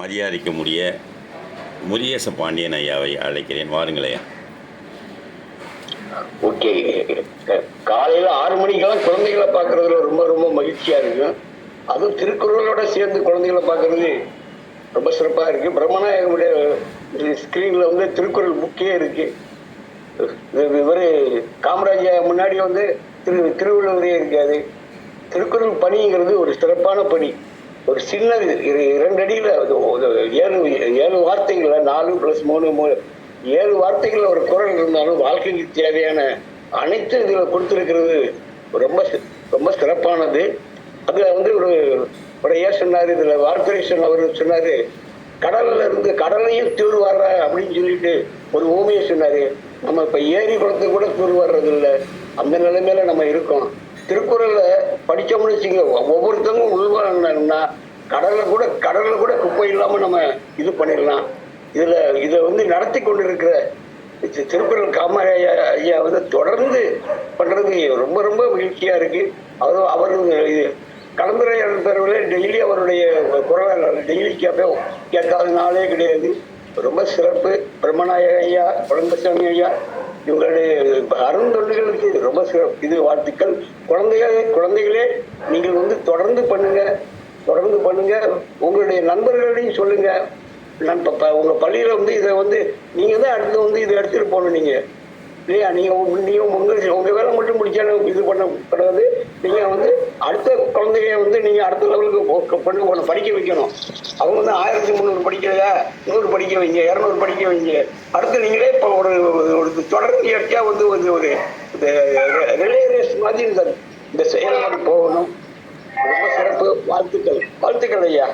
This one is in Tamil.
மரியாதைக்குரிய முரியச பாண்டியன் ஐயாவை அழைக்கிறேன். வாருங்களையா ஓகே. காலையில ஆறு மணிக்கெல்லாம் குழந்தைகளை பார்க்கறதுல ரொம்ப ரொம்ப மகிழ்ச்சியா இருக்கும். அதுவும் திருக்குறளோட சேர்ந்து குழந்தைகளை பார்க்கறது ரொம்ப சிறப்பாக இருக்கு. பிரம்மநாயகனுடைய ஸ்கிரீன்ல வந்து திருக்குறள் புக்கே இருக்கு. இவர் இவரு காமராஜா முன்னாடி வந்து திரு திருவள்ளுவரே இருக்காது திருக்குறள் பணிங்கிறது ஒரு சிறப்பான பணி. ஒரு சின்ன இரு- இரண்டு அடியில் அது ஒரு ஏழு ஏழு வார்த்தைகள்ல நாலு பிளஸ் மூணு மூணு. ஏழு வார்த்தைகள்ல ஒரு குரல் இருந்தாலும் வாழ்க்கைக்கு தேவையான அனைத்து இதில் கொடுத்துருக்கிறது ரொம்ப ரொம்ப சிறப்பானது. அதுல வந்து ஒரு ஒரு சொன்னார் இதில் இதுல வார்த்தைசன் அவர் சொன்னார் கடல்ல இருந்து கடலையும் தூர் வர்ற அப்படின்னு சொல்லிட்டு ஒரு ஊமையை சொன்னார். நம்ம இப்போ ஏரி குளத்தை கூட தூர் வர்றது அந்த நிலைமையில நம்ம இருக்கோம். திருக்குறளை படிச்சோம்னு வச்சுங்க ஒவ்வொருத்தவங்க உள்வாங்கினா கடலில் கூட கடலில் கூட குப்பை இல்லாம நம்ம இது பண்ணிடலாம். இதுல இதை வந்து நடத்தி கொண்டிருக்கிற இருக்கிற திருக்குறள் காமராஜ ஐயா வந்து தொடர்ந்து பண்றது ரொம்ப ரொம்ப மகிழ்ச்சியா இருக்கு. அவர் அவர் இது கலந்துரையாடல் பெறவில் டெய்லி அவருடைய குரல் டெய்லி கேட்பேன் கேட்காத நாளே கிடையாது. ரொம்ப சிறப்பு. பிரம்மநாயக ஐயா குழந்தசாமி ஐயா இவங்களுடைய அருந்தொண்டுகளுக்கு ரொம்ப சிறப்பு. இது வாழ்த்துக்கள். குழந்தைகளே குழந்தைகளே நீங்கள் வந்து தொடர்ந்து பண்ணுங்க. தொடர்ந்து பண்ணுங்க. உங்களுடைய நண்பர்களையும் சொல்லுங்க. நான் ப- உங்க பள்ளியில வந்து இதை வந்து நீங்க தான் அடுத்து வந்து இதை எடுத்துட்டு போகணும் நீங்க. இல்லையா? நீங்க நீங்க உங்க உங்க வேலை மட்டும் முடிச்சாலும் இது பண்ண கூடாது நீங்க வந்து அடுத்த குழந்தைய வந்து நீங்க அடுத்த லெவலுக்கு போ- ஒன்று படிக்க வைக்கணும். அவங்க வந்து ஆயிரத்தி முந்நூறு படிக்கிறதா நூறு படிக்க வைங்க இரநூறு படிக்க வைங்க. அடுத்து நீங்களே இப்போ ஒரு ஒரு தொடர்ச்சியா வந்து வந்து ஒரு ரிலே ரேஸ் மாதிரி இந்த இந்த செயல்பாடு போகணும். ரொம்ப சிறப்பு. வாழ்த்துக்கள். வாழ்த்துக்கள் ஐயா.